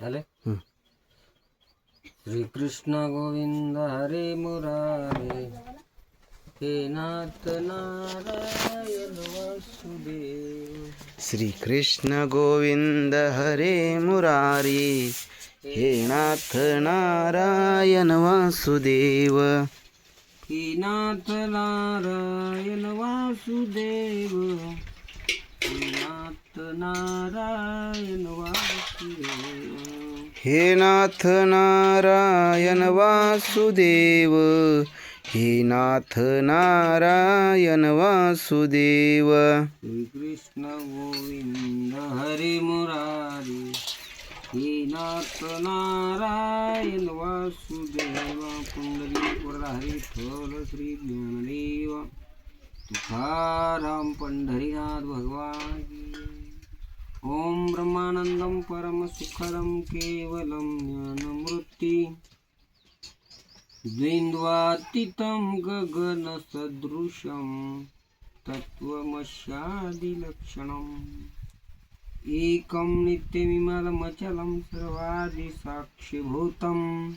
झाले हं. श्री कृष्ण गोविंद हरे मुरारे हे नाथ नारायण वासुदेव श्री कृष्ण गोविंद हरे मुरारी हे नाथ नारायण वासुदेव हे नाथ नारायण वासुदेव हे नाथ नारायण वासुदेव। हे नाथ नारायण वासुदेव हे नाथ नारायण वासुदेव। कृष्ण गोविंद हरे मुरारी हे नाथ नारायण वासुदेव। पुंडलीपुर हरी थोर श्री ज्ञानदेव। तुकाराम पंढरीनाथ भगवान. ओम ब्रह्मानंदम परम सुखदम केवलम ज्ञानमूर्ती। द्वैन्द्वातीतं गगनसदृशं तत्त्वमस्यादिलक्षणम्। एकं नित्यमिमलमचलं सर्वादिसाक्षिभूतं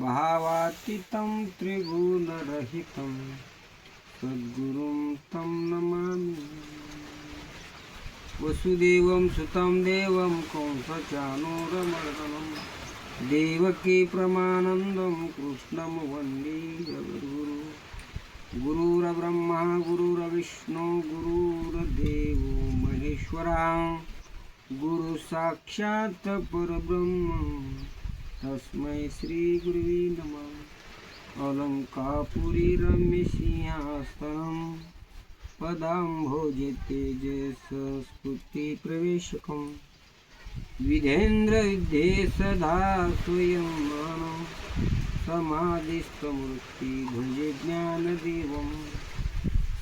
भावातीतं त्रिगुणरहितं। सद्गुरुं तं नमामि। वसुदेवं सुतं देवं कंसचानूरमर्दनं। देवकी प्रमानन्दं कृष्णं वन्दे जगद्गुरु। गुरुरब्रह्मा गुरुरविष्णु गुरुर्देवो महेश्वरा। गुरुसाक्षात् परब्रह्म। तस्मै श्रीगुरुवी नमः। अलङ्कापुरी रम्यसिंहासनं पदाम्भोजे प्रवेशकम्। विधेन्द्रयुद्धे सदा स्वयं मानं। समाधिस्थमूर्ति भजे ज्ञानदेवं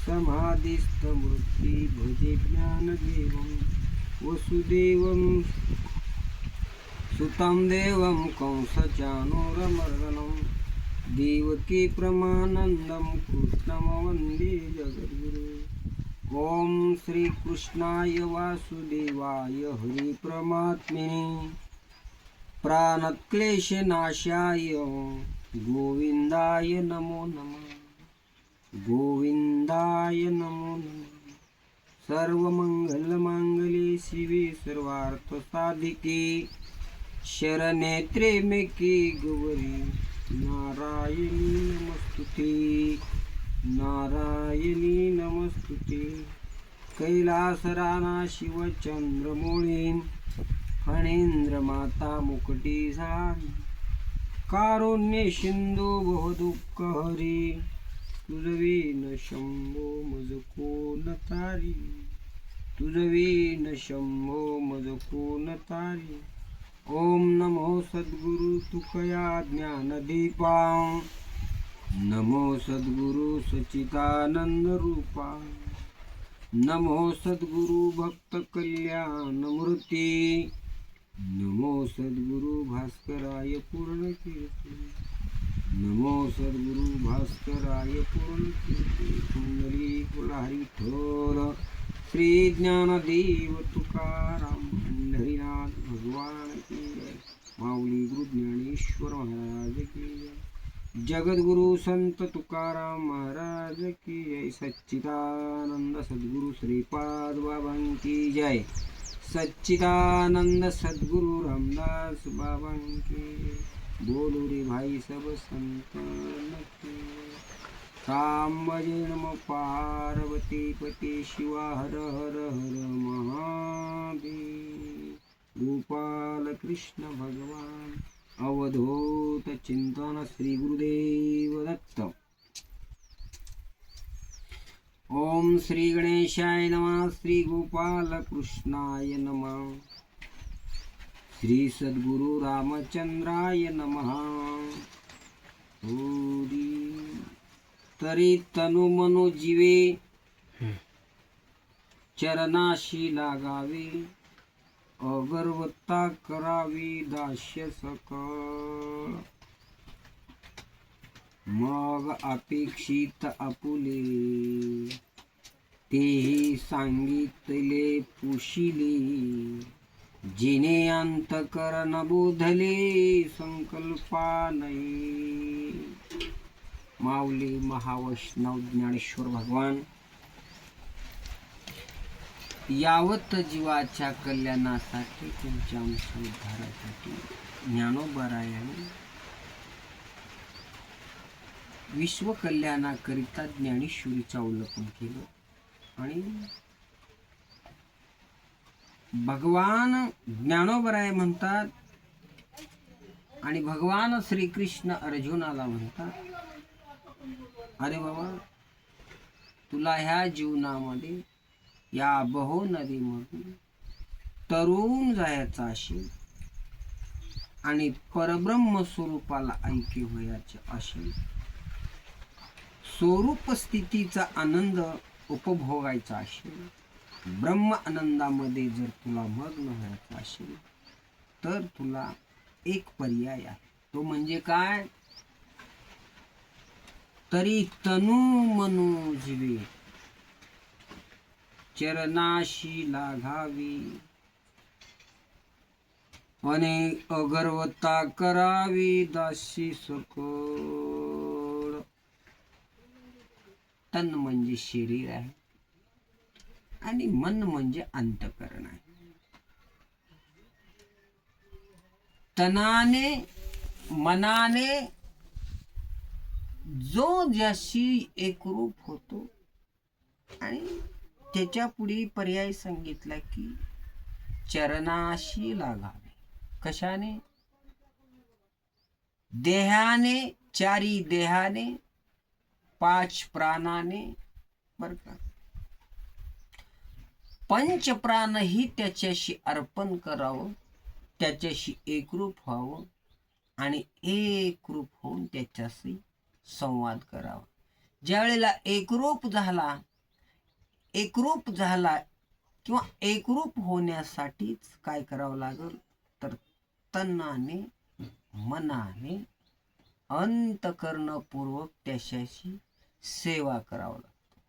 समाधिस्थमूर्ति भजे ज्ञानदेवं वसुदेवं सुतं देवं कंसचानोरमर्दनं देवकी प्रमानन्दं कृष्णमवन्दे जगद्गुरु। श्रीकृष्णाय वासुदेवाय हरिप्रमात्मिने प्राणक्लेशनाशाय गोविन्दाय नमो नमः। गोविन्दाय नमो नमः। सर्वमङ्गलमाङ्गले शिवे सर्वार्थसाधिके शरणे त्र्यम्बके गौरी नारायणी नमस्तुते नारायणी नमस्तुते कैलासराना शिवचंद्रमौळी फणेंद्र माता मुकटी झाली कारुण्य सिंधू बहुदुःख हरी तुझवीन शंभो मजको न तारी तुझवीन शंभो मजको न तारी ओम नमो सद्गुरु तुकया ज्ञानदीपा नमो सद्गुरु सच्चिदानंद रूपा। नमो सद्गुरु भक्त कल्याण मूर्ती। नमो सद्गुरु भास्कराय पूर्ण कीर्ती नमो सद्गुरु भास्कराय पूर्ण कीर्ती कुंडली कुलारी ठोर श्री ज्ञानदेव तुकाराम पंढरीनाथ भगवान की माऊली गुरु ज्ञानेश्वर महाराज की जगद्गुरु संत तुकाराम महाराज की जय। सच्चिदानंद सद्गुरु श्रीपाद बाबा की जय। सच्चिदानंद सद्गुरु रामदास बाबा की बोलो रे भाई सब संत काम राम नम पार्वती पती शिवा हर हर हर महादेव। गोपाल कृष्ण भगवान। अवधूत चिंतन श्री गुरुदेव दत्त. ओम श्री गणेशाय नमः श्री गोपाल कृष्णाय नमः. श्री सद्गुरु रामचंद्राय नमः. तरी तनु मनो जीवे चरणाशी लागावे. अगरवत्ता करावी दास्य सकळ मग अपेक्षित आपुले तेही सांगितले पुशिले. जिने अंतकरण बोधले संकल्पा नाही माऊली महावैष्णव ज्ञानेश्वर भगवान यावत जीवाच्या कल्याणासाठी तुमच्या अंश उद्धारासाठी ज्ञानोबरायाने विश्व कल्याणाकरिता ज्ञानेश्वरीचं अवलोकन केलं. आणि भगवान ज्ञानोबराय म्हणतात आणि भगवान श्रीकृष्ण अर्जुनाला म्हणतात अरे बाबा तुला ह्या जीवनामध्ये या बहो नदीमधून तरुण जायचं असेल आणि परब्रह्म स्वरूपाला ऐक्य व्हायचे असेल स्वरूप स्थितीचा आनंद उपभोगायचा असेल ब्रह्म आनंदामध्ये जर तुला मग्न व्हायचं असेल तर तुला एक पर्याय आहे. तो म्हणजे काय? तरी तनु मनु जीवे. चरणाशी लागावी आणि अगर्वता करावी दासी सकळ तन म्हणजे शरीर आहे आणि मन म्हणजे अंतकरण आहे. तनाने मनाने जो ज्याशी एकरूप होतो आणि त्याच्या पुढे पर्याय सांगितला की चरणाशी लागावे. कशाने? देहाने चारी देहाने पाच प्राणाने बर का? पंच प्राणही त्याच्याशी अर्पण करावं त्याच्याशी एकरूप व्हावं आणि एकरूप होऊन त्याच्याशी संवाद करावा. ज्यावेळेला एकरूप झाला एकरूप झाला किंवा एकरूप होण्यासाठीच काय करावं लागेल? तर तन्नाने मनाने अंतकरणपूर्वक त्याच्याशी सेवा करावं लागतं.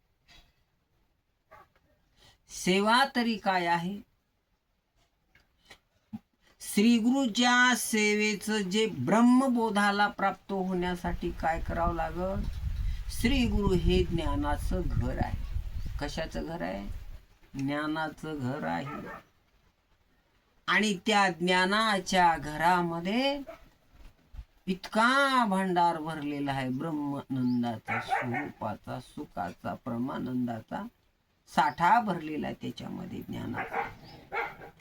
सेवा तरी काय आहे? श्री गुरुच्या सेवेचं जे ब्रह्मबोधाला प्राप्त होण्यासाठी काय करावं लागल? श्री गुरु हे ज्ञानाचं घर आहे. कशाचं घर आहे? ज्ञानाचं घर आहे. आणि त्या ज्ञानाच्या घरामध्ये इतका भांडार भरलेला आहे. ब्रह्मानंदाचा स्वरूपाचा सुखाचा परमानंदाचा साठा भरलेला आहे त्याच्यामध्ये ज्ञानाचा.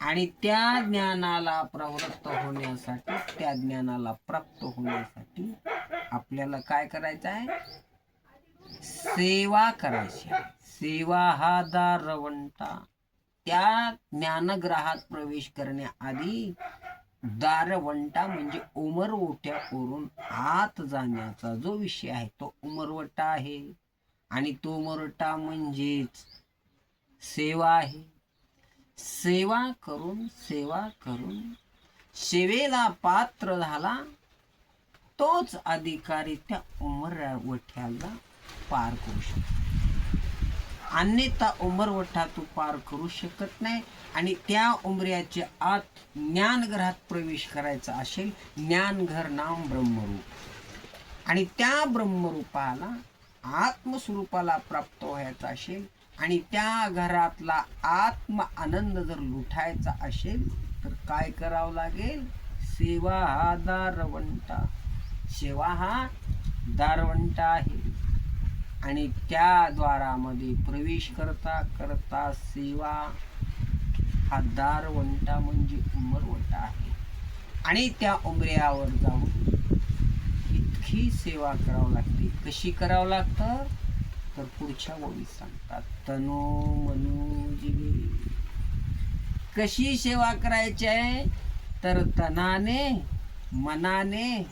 आणि त्या ज्ञानाला प्रवृत्त होण्यासाठी त्या ज्ञानाला प्राप्त होण्यासाठी आपल्याला काय करायचं आहे? सेवा करायची सेवा हा दारवंटा त्या ज्ञानग्रहात प्रवेश करण्याआधी दारवंटा म्हणजे उमरवट्या करून आत जाण्याचा जो विषय आहे तो उमरवटा आहे. आणि तो उमरवटा म्हणजेच सेवा आहे. सेवा करून सेवा करून सेवेला पात्र झाला तोच अधिकारी त्या उमरवठ्याला पार करू शकतो अन्यथा उमरवठा तू पार करू शकत नाही आणि त्या उमऱ्याच्या आत ज्ञानघरात प्रवेश करायचा असेल ज्ञानघर नाम ब्रह्मरूप. आणि त्या ब्रह्मरूपाला आत्मस्वरूपाला प्राप्त व्हायचा असेल आणि त्या घरातला आत्म आनंद जर लुटायचा असेल तर काय करावं लागेल? सेवा हा दारवंटा. सेवा हा दारवंटा आहे. आणि त्या द्वारामध्ये प्रवेश करता करता सेवा हा दारवंटा म्हणजे उमरवंटा आहे. आणि त्या उमऱ्यावर जाऊन इतकी सेवा करावं लागते. कशी करावं लागतं? तर पुढच्या ओळीत सांगतात. तनो मनो कशी सेवा करायची आहे? तर तनाने मनाने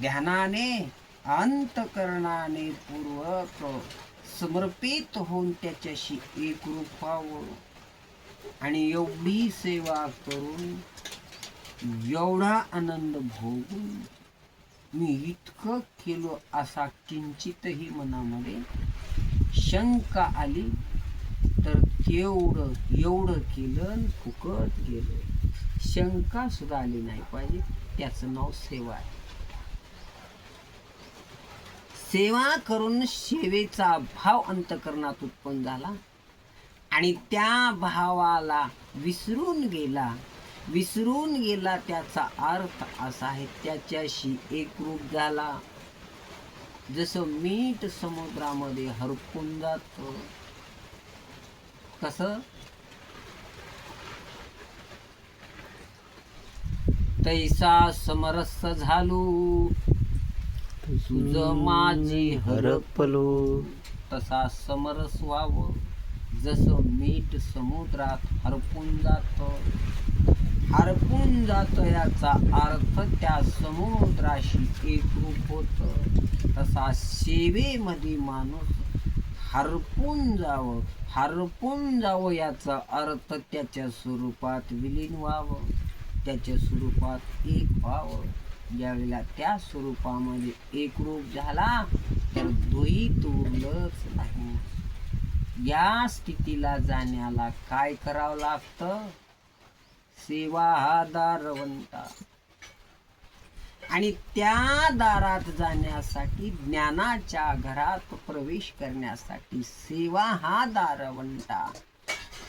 ध्यानाने अंतकरणाने पूर्वक समर्पित होऊन त्याच्याशी एकरूप व्हावं. आणि एवढी सेवा करून एवढा आनंद भोगून मी इतकं केलो असा किंचितही मनामध्ये शंका आली तर तेवढं एवढं केलं फुकट गेलं. शंका सुद्धा आली नाही पाहिजे. त्याचं नाव सेवा आहे. सेवा करून सेवेचा भाव अंतकरणात उत्पन्न झाला. आणि त्या भावाला विसरून गेला. विसरून गेला त्याचा अर्थ असा आहे त्याच्याशी एकरूप झाला. जसं मीठ समुद्रामध्ये हरपून जात कसं? तैसा समरस झालो. तुझ माझी हरपलो. तसा समरस व्हावं जसं मीठ समुद्रात हरपून जात. हरपून जात याचा अर्थ त्या समुद्राशी एकरूप होत. तसा सेवेमध्ये माणूस हरपून जावं हरपून जावं याचा अर्थ त्याच्या स्वरूपात विलीन व्हावं त्याच्या स्वरूपात एक व्हावं. ज्यावेळेला त्या स्वरूपामध्ये एकरूप झाला तर द्वैत उरलंच नाही. या स्थितीला जाण्याला काय करावं लागतं? सेवा हा दारवंता. आणि त्या दारात जाण्यासाठी ज्ञानाच्या घरात प्रवेश करण्यासाठी सेवा हा दारवंटा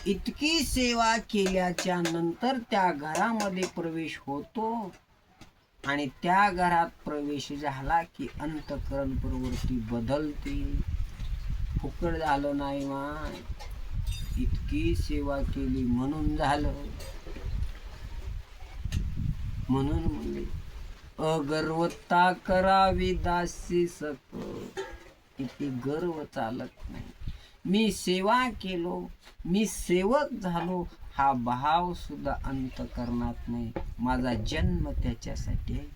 इतकी सेवा केल्याच्यानंतर त्या घरामध्ये प्रवेश होतो. आणि त्या घरात प्रवेश झाला की अंतकरण प्रवृत्ती बदलते. फुकट झालं नाही माय इतकी सेवा केली म्हणून झालं. म्हणून म्हणले अगर्वता करावी दासी सक इथे गर्व चालत नाही. मी सेवा केलो मी सेवक झालो हा भाव सुद्धा अंतकरणात नाही. माझा जन्म त्याच्यासाठी आहे.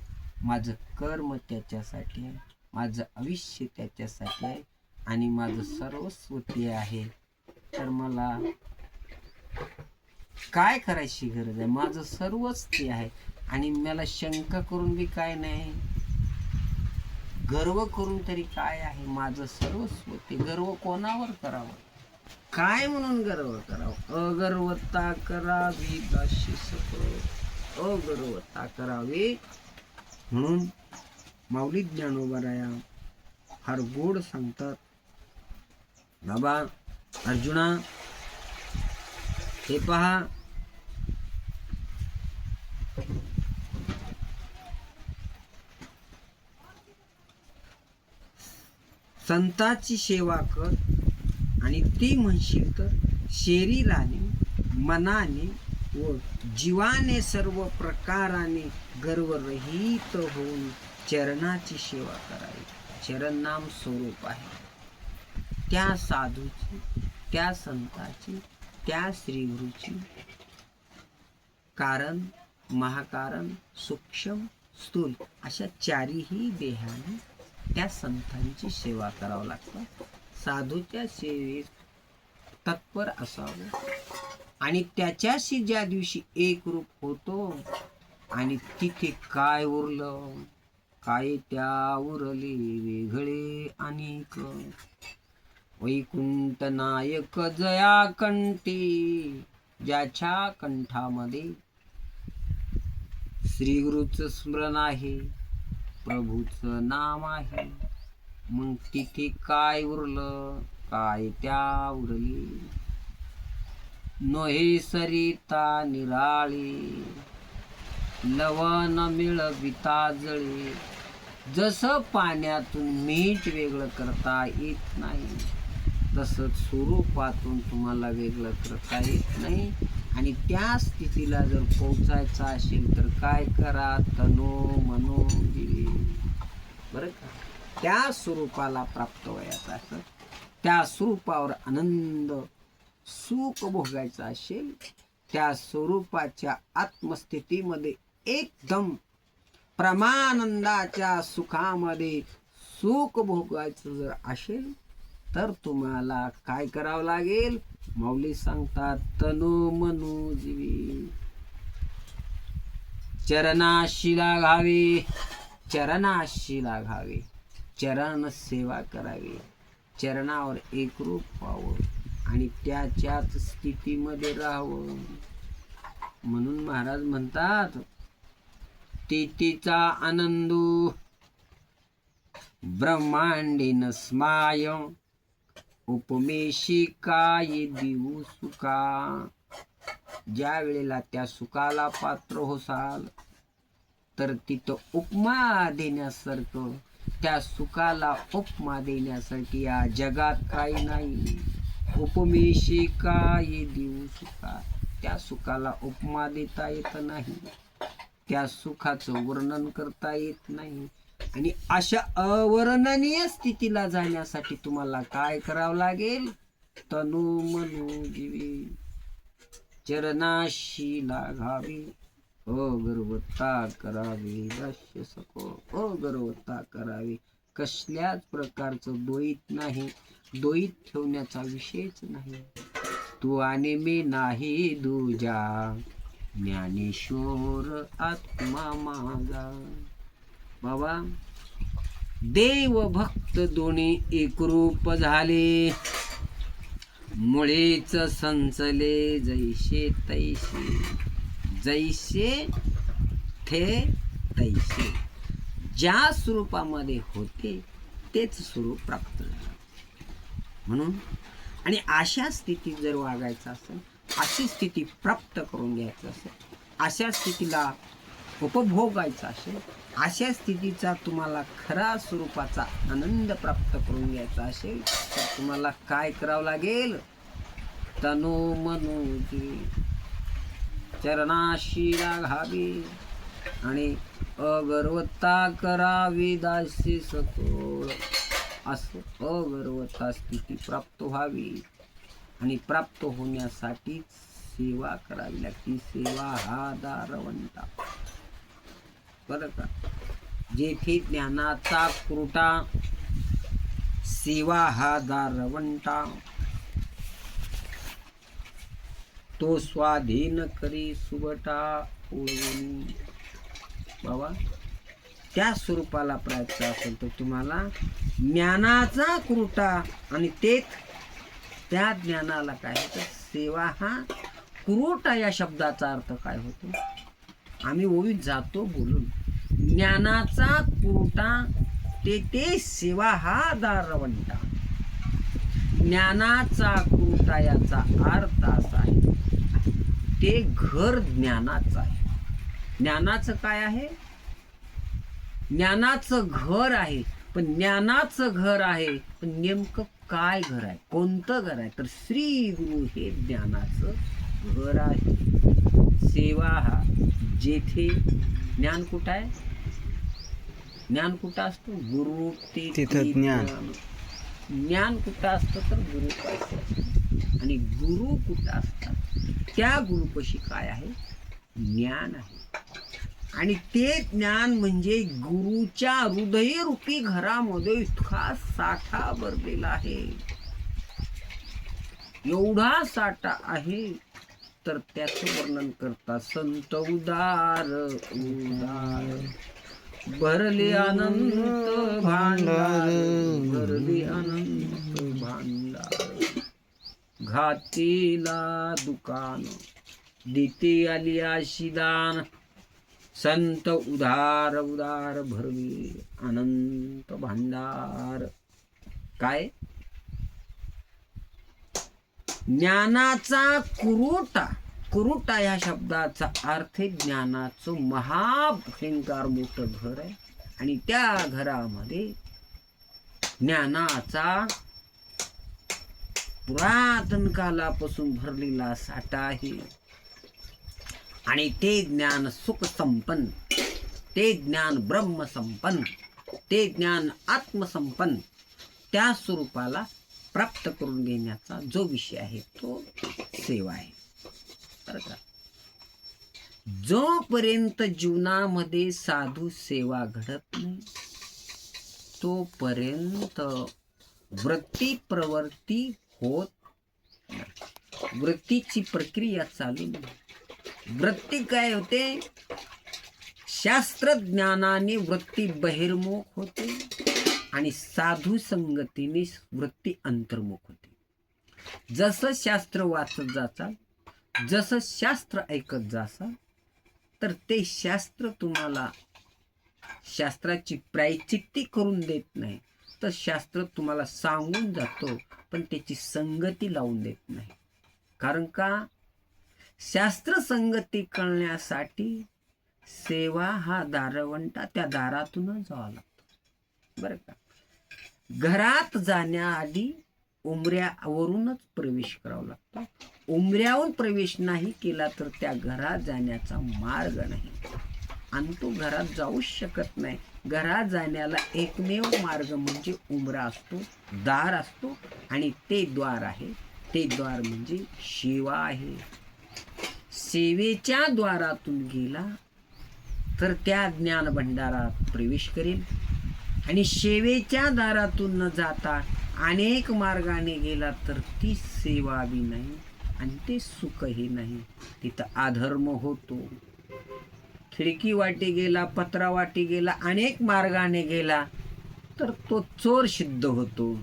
माझं कर्म त्याच्यासाठी आहे. माझं आयुष्य त्याच्यासाठी आहे. आणि माझं सर्वस्व ते आहे. तर मला काय करायची गरज आहे? माझं सर्वच ते आहे. आणि मला शंका करून बी काय नाही. गर्व करून तरी काय आहे? माझं सर्वस्व ते. गर्व कोणावर करावं? काय म्हणून गर्व करावं? अगर्वता करावी दाशी सक अगर्वता करावी. म्हणून माऊली ज्ञानोबराया फार गोड सांगतात. बाबा अर्जुना हे पहा. संताची सेवा कर. आणि ती म्हणशील तर शरीराने मनाने व जीवाने सर्व प्रकाराने गर्वरहित होऊन चरणाची सेवा करावी. चरण नाम स्वरूप आहे. त्या साधूची त्या संताची त्या श्रीगुरूची कारण महाकारण सूक्ष्म स्थूल अशा चारीही देहाने त्या संतांची सेवा करावं लागतं. साधूच्या सेवेत तत्पर असावं. आणि त्याच्याशी ज्या दिवशी एकरूप होतो आणि तिथे काय उरलं काय त्या उरले वेगळे अनेक. वैकुंठ नायक जया कंठी ज्याच्या कंठामध्ये श्रीगुरुचं स्मरण आहे प्रभूचं नाम आहे. मग तिथे काय उरलं? काय त्या उरली? नोहे सरिता निराळी लवण मिळविता जळे जसं पाण्यातून मीठ वेगळं करता येत नाही तसंच स्वरूपातून तुम्हाला वेगळं करता येत नाही. आणि त्या स्थितीला जर पोहोचायचं असेल तर काय करा? तनो मनो बरं का? त्या स्वरूपाला प्राप्त व्हायचं असं त्या स्वरूपावर आनंद सुख भोगायचा असेल त्या स्वरूपाच्या आत्मस्थितीमध्ये एकदम प्रमानंदाच्या सुखामध्ये सुख भोगायचं जर असेल तर तुम्हाला काय करावं लागेल? माऊली सांगतात तनु मनो जीवी. चरणाशी लागावे चरणाशी चरण सेवा करावी. चरणावर एकरूप व्हावं आणि त्याच्याच स्थितीमध्ये राहावं. म्हणून महाराज म्हणतात तेतीचा आनंद ब्रह्मांडीन स्माय उपमेशी काय देऊ सुका ज्या वेळेला त्या सुखाला पात्र होसाल तर तिथं उपमा देण्यासारखं त्या सुखाला उपमा देण्यासाठी या जगात काही नाही. उपमेशी काय देऊ सुखा त्या सुखाला उपमा देता येत नाही. त्या सुखाचं वर्णन करता येत नाही. आणि अशा अवर्णनीय स्थितीला जाण्यासाठी तुम्हाला काय करावं लागेल? तनु मनु जीवे चरणाशी लागावी. अगरवत्ता करावी दास्य सको अगरवत्ता करावी. कसल्याच प्रकारचं द्वैत नाही. द्वैत ठेवण्याचा विषयच नाही. तू आणि मी नाही दुजा. ज्ञानेश्वर आत्मा माझा बाबा देव भक्त दोन्ही एकरूप झाले. मुळेच संचले जैसे तैसे. जैसे थे तैसे. ज्या स्वरूपामध्ये होते तेच स्वरूप प्राप्त झालं. म्हणून आणि अशा स्थितीत जर वागायचं असेल अशी स्थिती प्राप्त करून घ्यायचं असेल अशा स्थितीला उपभोगायचा असेल अशा स्थितीचा तुम्हाला खरा स्वरूपाचा आनंद प्राप्त करून घ्यायचा असेल तर तुम्हाला काय करावं लागेल? तनो मनोजी जी घावी आणि अगर्वता करावी दासी सकोळ असं अगर्वता स्थिती प्राप्त व्हावी आणि प्राप्त होण्यासाठी सेवा करावी लागते. सेवा हा दारवंता बरं का? जेथे ज्ञानाचा कृटा सेवा हा दारवंटा. तो स्वाधीन करी सुबटा ओळवून. बाबा त्या स्वरूपाला प्राप्त असेल तर तुम्हाला ज्ञानाचा कृटा आणि तेच त्या ज्ञानाला काय होतं? सेवा हा कुरोटा या शब्दाचा अर्थ काय होतो? आम्ही ओवीत जातो बोलून. ज्ञानाचा कुरोटा ते ते सेवा हा दारवंटा. ज्ञानाचा कुरोटा याचा अर्थ असा आहे ते घर ज्ञानाचं आहे. ज्ञानाचं काय आहे? ज्ञानाचं घर आहे. पण ज्ञानाचं घर आहे. पण नेमकं काय घर आहे? कोणतं घर आहे? तर श्री गुरु हे ज्ञानाचं घर आहे. सेवा हा जेथे ज्ञान कुठं आहे? ज्ञान कुठं असतं? गुरु ते तिथं ज्ञान. ज्ञान. कुठं असतं? तर गुरु असतं. आणि गुरु कुठं असतात? त्या गुरुपशी काय आहे? ज्ञान आहे. आणि ते ज्ञान म्हणजे गुरुच्या हृदयरूपी घरामध्ये इतका साठा भरलेला आहे. एवढा साठा आहे तर त्याचं वर्णन करता संत उदार उदार. भरले अनंत भांडार भरले अनंत घातीला दुकान. देते आली आशिदान संत उदार उदार भरवी. अनंत भांडार. काय? ज्ञानाचा कुरुटा. कुरुटा या शब्दाचा अर्थ ज्ञानाचं महाभयंकार मोठं घर आहे. आणि त्या घरामध्ये ज्ञानाचा पुरातन कालापासून भरलेला साठा आहे. आणि ते ज्ञान सुख संपन्न ते ज्ञान ब्रह्म संपन्न ते ज्ञान आत्मसंपन्न त्या स्वरूपाला प्राप्त करून घेण्याचा जो विषय आहे तो सेवा आहे. बरं का? जोपर्यंत जीवनामध्ये साधू सेवा घडत नाही तोपर्यंत वृत्ती प्रवृत्ती होत वृत्तीची प्रक्रिया चालू नाही. वृत्ती काय होते? शास्त्रज्ञानाने वृत्ती बहिर्मुख होते आणि साधू संगतीने वृत्ती अंतर्मुख होते. जसं शास्त्र वाचत जाचाल जसं शास्त्र ऐकत जासा तर ते शास्त्र तुम्हाला शास्त्राची प्रायचित्ती करून देत नाही. शास्त्र तुम्हाला सांगून जातो पण त्याची संगती लावून देत नाही. कारण का? शास्त्र संगती कळण्यासाठी सेवा हा दारवंटा त्या दारातूनच जावा लागतो. बरं का? घरात जाण्याआधी उमऱ्यावरूनच प्रवेश करावा लागतो. उमऱ्याहून प्रवेश नाही केला तर त्या घरात जाण्याचा मार्ग नाही. आणि तो घरात जाऊच शकत नाही. घरात जाण्याला एकमेव मार्ग म्हणजे उमरा असतो दार असतो आणि ते द्वार आहे. ते द्वार म्हणजे शिवा आहे. सेवेच्या द्वारातून गेला तर त्या ज्ञान भंडारात प्रवेश करेल. आणि सेवेच्या दारातून न जाता अनेक मार्गाने गेला तर ती सेवा बी नाही आणि ते सुखही नाही. तिथं अधर्म होतो. खिडकी वाटी गेला पत्रा वाटी गेला अनेक मार्गाने गेला तर तो चोर सिद्ध होतो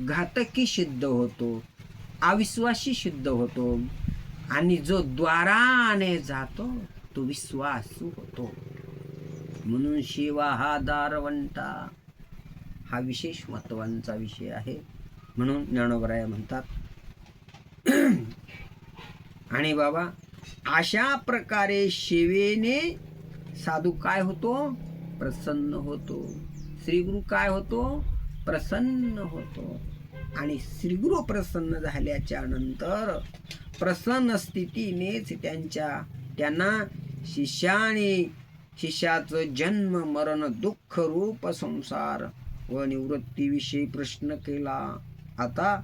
घातकी सिद्ध होतो अविश्वासी सिद्ध होतो आणि जो द्वाराने जातो तो विश्वासू होतो. म्हणून शिवा हा दारवंटा हा विशेष महत्वांचा विषय आहे. म्हणून ज्ञानोबराय म्हणतात आणि बाबा अशा प्रकारे सेवेने साधू काय होतो? प्रसन्न होतो. श्रीगुरु काय होतो? प्रसन्न होतो. आणि श्रीगुरु प्रसन्न झाल्याच्यानंतर प्रसन्न स्थितीनेच त्यांच्या त्यांना शिष्याने शिष्याचं जन्म मरण दुःख रूप संसार व निवृत्तीविषयी प्रश्न केला. आता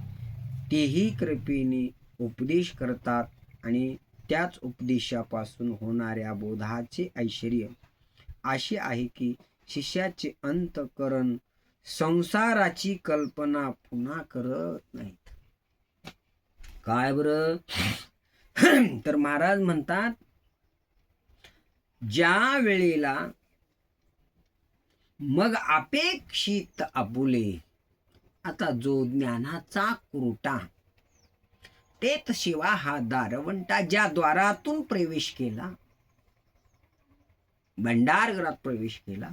तेही कृपेने उपदेश करतात आणि त्याच उपदेशापासून होणाऱ्या बोधाचे ऐश्वर्य असे आहे की शिष्याचे अंतकरण संसाराची कल्पना पुन्हा करत नाहीत. काय बर? तर महाराज म्हणतात ज्या वेळेला मग अपेक्षित आपुले आता जो ज्ञानाचा कुरुटा तेच शिवा हा दारवंटा ज्या द्वारातून प्रवेश केला भंडारगरात प्रवेश केला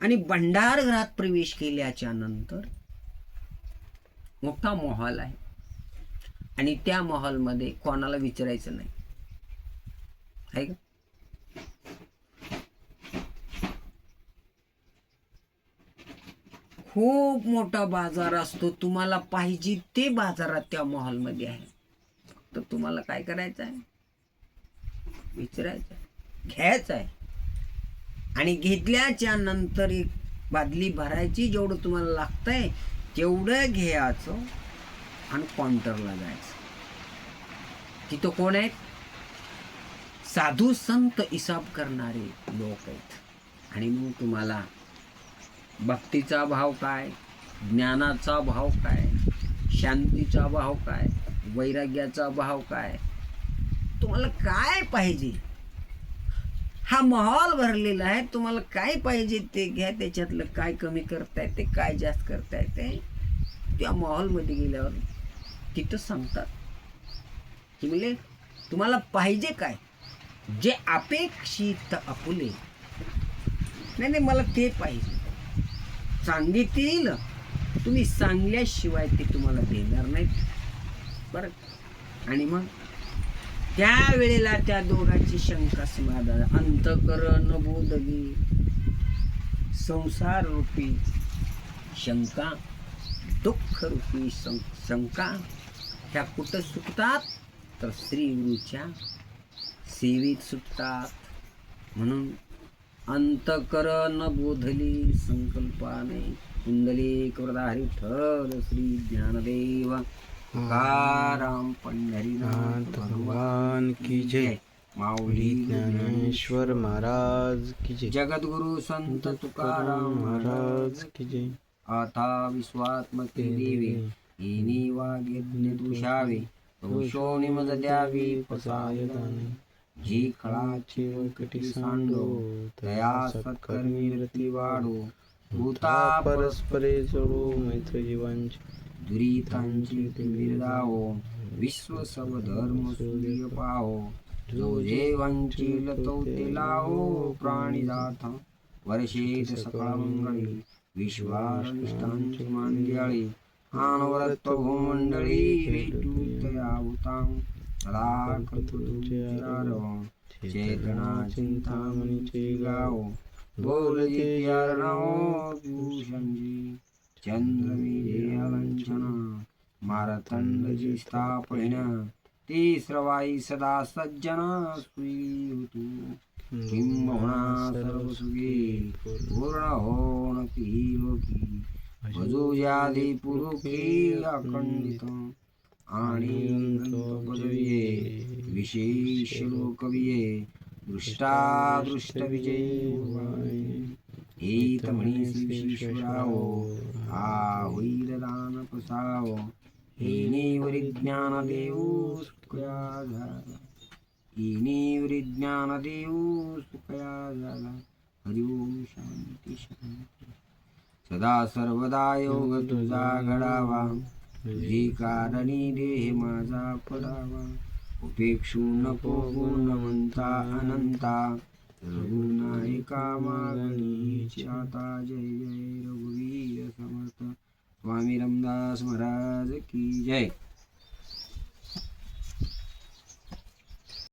आणि भंडारगरात प्रवेश केल्याच्यानंतर मोठा महाल आहे. आणि त्या महलमध्ये कोणाला विचारायचं नाही. आहे का? खूप मोठा बाजार असतो. तुम्हाला पाहिजे ते बाजारात त्या मॉलमध्ये आहे. तर तुम्हाला काय करायचं आहे? विचारायचं आहे. घ्यायचं आहे. आणि घेतल्याच्या नंतर एक बादली भरायची जेवढं तुम्हाला लागतंय तेवढं घ्यायचं आणि काउंटरला जायचं. तिथं कोण आहेत? साधू संत हिसाब करणारे लोक आहेत. आणि मग तुम्हाला भक्तीचा भाव काय? ज्ञानाचा भाव काय? शांतीचा भाव काय? वैराग्याचा भाव काय? तुम्हाला काय पाहिजे? हा माहोल भरलेला आहे. तुम्हाला काय पाहिजे ते घ्या. त्याच्यातलं काय कमी करताय ते काय जास्त करताय ते त्या माहोलमध्ये गेल्यावर तिथं सांगतात. की म्हणजे तुम्हाला पाहिजे काय? जे अपेक्षित आपुले नाही नाही मला ते पाहिजे. सांगितील. तुम्ही सांगल्याशिवाय ते तुम्हाला देणार नाहीत. बरं. आणि मग? त्यावेळेला त्या दोघांची शंका समाधान. अंतकरण बोधगी संसार रूपी शंका दुःख रूपी शंका ह्या कुठं सुटतात? तर श्री गुरुच्या सेवेत सुटतात. म्हणून अंतकरण बोधली संकल्पाने कुंडली कृदाहरी ठर श्री ज्ञानदेव. तुकाराम पंढरीनाथ नाथ भगवान की जय. माऊली ज्ञानेश्वर महाराज की जय. जगद्गुरु संत तुकाराम महाराज की जय. आता विश्वात्मके देवे येणे वाग्यज्ञ तुषावे ऋषोणी मज द्यावी पसाय दाने जी खळाची वकटी सांडो दया सत्कर्मी रती वाढो भूता परस्परे जोडो मैत्र जीवांचे दुरितांची बिरदावो विश्व सब धर्म सूर्य पाहो जो जेवांची लतो ते लावो प्राणी जाता वर्षेत सकाळ मंगळी विश्वारिष्टांची मांद्याळी आनवरत्व भूमंडळी भेटू ચેતના ચિંતામણી છે ગાઓ બોલજી ચરણો ભૂષણજી ચંદ્રમી અલંચના મારતંડજી સ્થાપયન તે સ્રવાઈ સદા સજ્જના સ્વીતુ કિં મહણા સર્વસુખે પૂર્ણ હોણ કી લોકી ભજો યાદી પુરુખે અખંડિત आणि पदविये विशेष लोकविये दृष्टादृष्ट विजय हित म्हणीसी विश्वरावो हा होईल दान पसावो हिनीवरी सुखया झाला हिनीवरी ज्ञान देऊ सुखया झाला हरिओम शांती शांती सदा सर्वदा योग तुझा घडावा तुझी कारणी देह माझा पडावा. उपेक्षू नको गुणवंता अनंता. रघुनायका मागणी आता जय जय रघुवीर समर्थ. स्वामी रामदास महाराज की जय.